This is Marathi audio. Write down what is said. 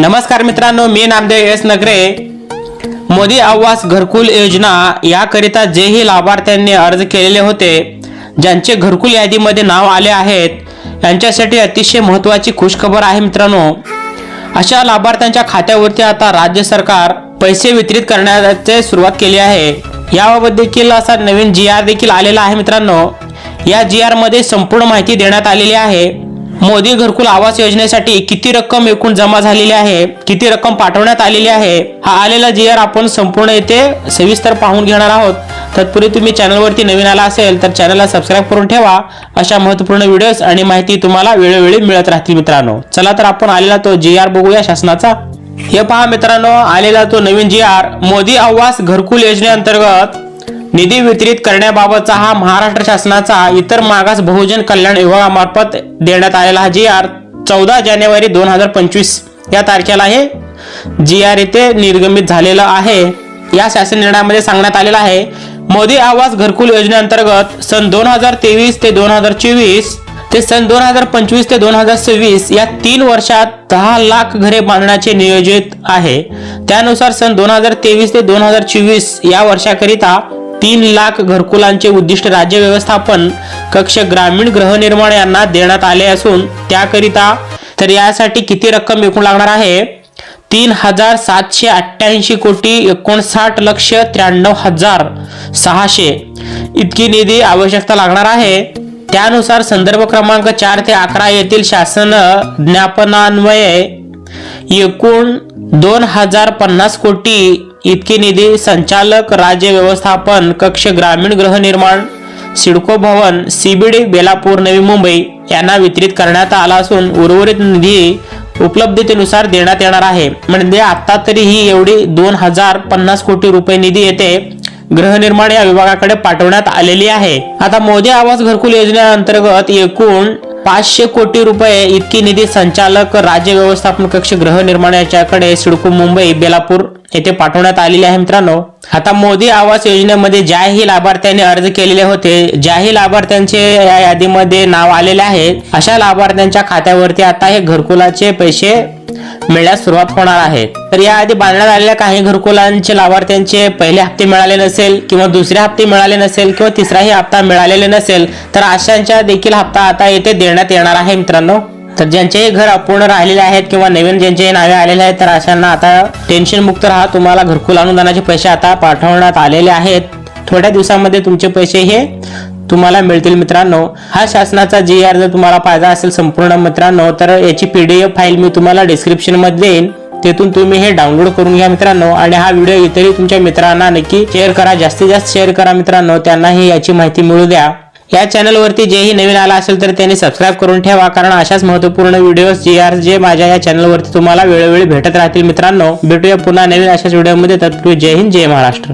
नमस्कार मित्रांनो मी नामदेव एस नगरे. मोदी आवास घरकुल योजना याकरिता जेही लाभार्थ्यांनी अर्ज केलेले होते ज्यांचे घरकुल यादीमध्ये नाव आले आहेत यांच्यासाठी अतिशय महत्त्वाची खुशखबर आहे मित्रांनो. अशा लाभार्थ्यांच्या खात्यावरती आता राज्य सरकार पैसे वितरित करण्याचे सुरुवात केली आहे. याबाबत देखील असा नवीन जी आर देखील आलेला आहे मित्रांनो. या जी आरमध्ये संपूर्ण माहिती देण्यात आलेली आहे. मोदी घरकुल आवास योजनेसाठी किती रक्कम एकूण जमा झालेली आहे? किती रक्कम पाठवण्यात आलेली आहे? हा आलेला जी आर आपण संपूर्ण येथे सविस्तर पाहून घेणार आहोत. तत्पूर्वी तुम्ही चॅनलवरती नवीन आला असेल तर चॅनलला सबस्क्राईब करून ठेवा. अशा महत्त्वपूर्ण व्हिडिओज आणि माहिती तुम्हाला वेळोवेळी मिळत राहतील मित्रांनो. चला तर आपण आलेला तो जी आर बघूया शासनाचा. हे पहा मित्रांनो आलेला तो नवीन जी आर. मोदी आवास घरकुल योजनेअंतर्गत निधी वितरित करण्याबाबतचा हा महाराष्ट्र शासनाचा इतर मागास बहुजन कल्याण विभागामार्फत देण्यात आलेला हा जी आर चौदा जानेवारी दोन हजार पंचवीस या तारखेला हे जी आर इथे निर्गमित झालेलं आहे. या शासन निर्णयामध्ये सांगण्यात आलेलं आहे मोदी आवास घरकुल योजनेअंतर्गत सन दोन हजार तेवीस ते दोन हजार चोवीस ते सन दोन हजार पंचवीस ते दोन हजार सव्वीस या तीन वर्षात दहा लाख घरे बांधण्याचे नियोजित आहे. त्यानुसार सन दोन हजार तेवीस ते दोन हजार चोवीस या वर्षाकरिता तीन लाख घरकुलांचे उद्दिष्ट राज्य व्यवस्थापन कक्ष ग्रामीण गृहनिर्माण यांना देण्यात आले असून त्याकरिता तर यासाठी किती रक्कम एकूण लागणार आहे? तीन हजार सातशे अठ्ठ्याऐंशी कोटी एकोणसाठ लक्ष त्र्याण्णव हजार सहाशे. इतकी निधी आवश्यकता लागणार आहे. त्यानुसार संदर्भ क्रमांक चार ते अकरा येथील शासन ज्ञापनान्वये एकूण दोन हजार पन्नास कोटी इतकी निधी संचालक राज्य व्यवस्थापन कक्ष ग्रामीण गृहनिर्माण सिडको भवन सीबीडी बेलापूर नवी मुंबई यांना वितरित करण्यात आला असून उर्वरित निधी उपलब्धतेनुसार देण्यात येणार आहे. म्हणजे आता तरी ही एवढी दोन हजार पन्नास कोटी रुपये निधी येते गृहनिर्माण या विभागाकडे पाठवण्यात आलेली आहे. आता मोदी आवास घरकुल योजनेअंतर्गत एकूण पाचशे कोटी रुपये इतकी निधी संचालक राज्य व्यवस्थापन कक्ष गृहनिर्माण याच्याकडे सिडको मुंबई बेलापूर येथे पाठवण्यात आलेले आहे मित्रांनो. आता मोदी आवास योजनेमध्ये ज्याही लाभार्थ्यांनी अर्ज केलेले होते ज्याही लाभार्थ्यांचे या यादीमध्ये नाव आलेले आहे अशा लाभार्थ्यांच्या खात्यावरती आता हे घरकुलाचे पैसे मिळण्यास सुरुवात होणार आहे. तर याआधी बांधण्यात आलेल्या काही घरकुलांचे लाभार्थ्यांचे पहिले हप्ते मिळाले नसेल किंवा दुसरे हप्ते मिळाले नसेल किंवा तिसराही हप्ता मिळालेले नसेल तर अशांच्या देखील हप्ता आता येथे देण्यात येणार आहे मित्रांनो. तर ज्यांचेही घर अपूर्ण राहिलेले आहेत किंवा नवीन ज्यांचे नावे आलेले आहेत तर अशांना आता टेन्शन मुक्त राहा. तुम्हाला घरकुल अनुदानाचे पैसे आता पाठवण्यात आलेले आहेत. थोड्या दिवसामध्ये तुमचे पैसे हे तुम्हाला मिळतील मित्रांनो. हा शासनाचा जी आर जर तुम्हाला पाहिजे असेल संपूर्ण मित्रांनो तर याची पीडीएफ फाईल मी तुम्हाला डिस्क्रिप्शनमध्ये देईन. तेथून तुम्ही हे डाउनलोड करून घ्या मित्रांनो. आणि हा व्हिडिओ इतरही तुमच्या मित्रांना नक्की शेअर करा. जास्तीत जास्त शेअर करा मित्रांनो. त्यांनाही याची माहिती मिळू द्या. या चॅनलवरती जेही नवीन आला असेल तर त्यांनी सबस्क्राईब करून ठेवा. कारण अशाच महत्त्वपूर्ण व्हिडिओ जी आर जे माझ्या या चॅनलवरती तुम्हाला वेळोवेळी भेटत राहतील मित्रांनो. भेटूया पुन्हा नवीन अशाच व्हिडिओमध्ये तत्पूर्वी जय हिंद जय महाराष्ट्र.